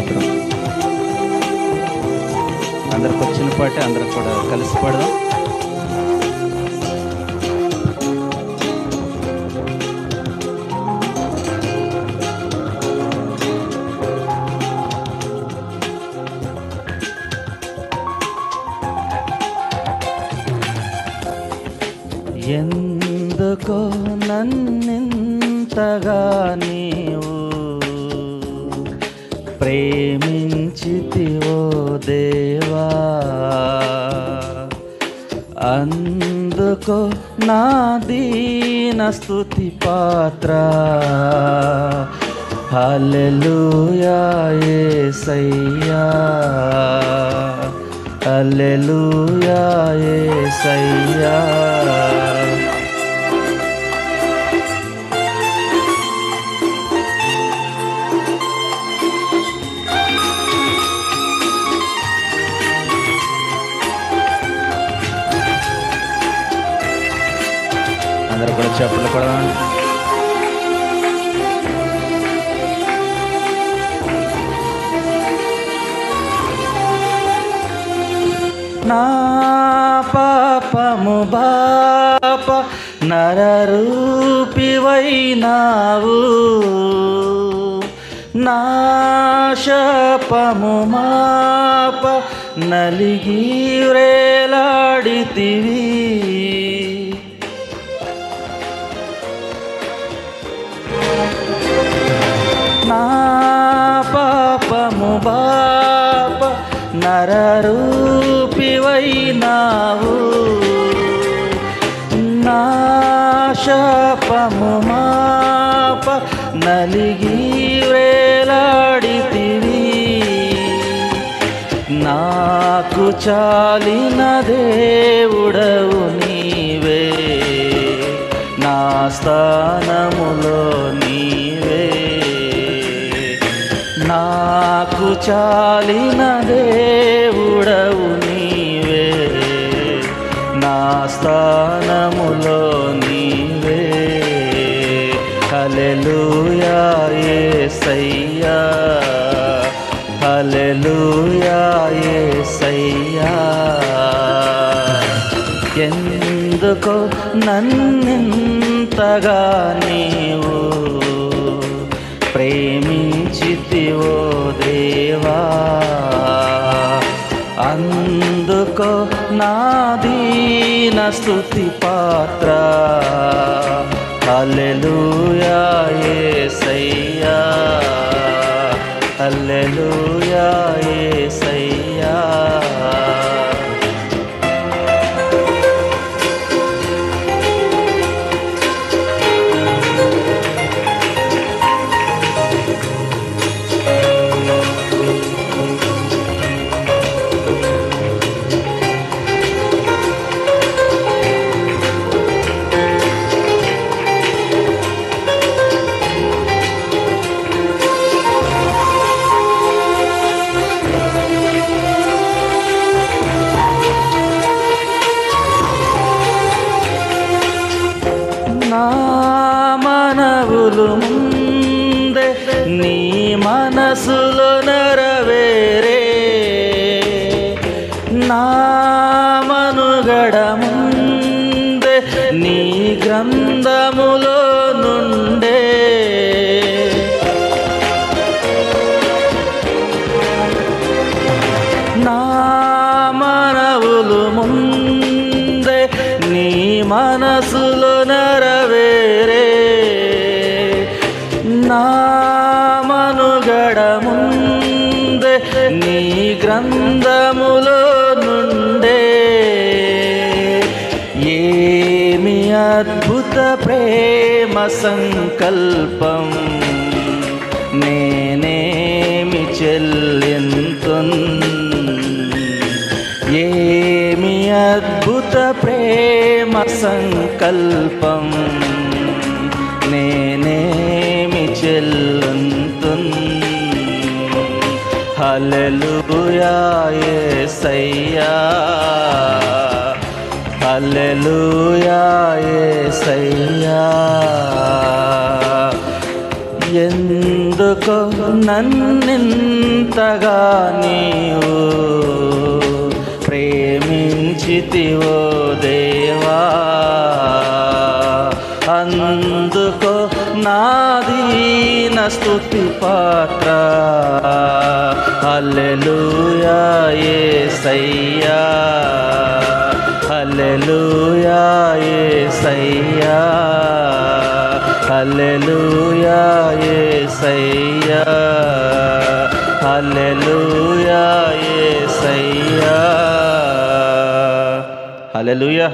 స్తోత్రం. అందరికి వచ్చిన పాటే అందరం కూడా కలిసి పడదాం. ఎందుకో నన్నింతగా నీవు ప్రేమించితివో దేవా. అందుకో నా దీన స్థుతి పాత్ర. హల్లెలూయాయేసయ్యా హల్లెలూయాయేసయ్యా అందరూ కూడా చెప్పలు కూడా నా పాపము బాప నరరూపివైనావు. నా శాపము మాప నలిగి వ్రేలాడితివి నాము బాప నరరూపివైనావు. నా శాపము మాప నలిగి వేలాడితివి. నాకు చాలిన దేవుడవు నీవే. నా స్థానములో నీవే. నాకు చాలిన దేవుడవు నీవే. నా స్థానములో నీవే. హల్లెలూయా యేసయ్యా హల్లెలూయా సయ్యా ఎందుకో నన్నింతగా నీవు ప్రేమించితివో దీన స్తుతి పాత్ర. హల్లెలూయా యేసయ్యా హల్లెలూయా యేసయ్యా మనవులు ముందే నీ మనసులో నెరవేరే. నా మనుగడ ముందే నీ గ్రంథములో గ్రంథములో నుండే ఏమి అద్భుత ప్రేమ సంకల్పం? నేనేమి చెల్లింతున్? ఏమి అద్భుత ప్రేమ సంకల్పం? హల్లెలూయా యేసయ్యా ఎందుకో నన్నింతగా నీవు ప్రేమించితివో దేవా. అందుకో నాదీన స్తుతి పాత్ర. హల్లెలూయా యేసయ్యా హల్లెలూయా యేసయ్యా హల్లెలూయా యేసయ్యా హల్లెలూయా యేసయ్యా హల్లెలూయా.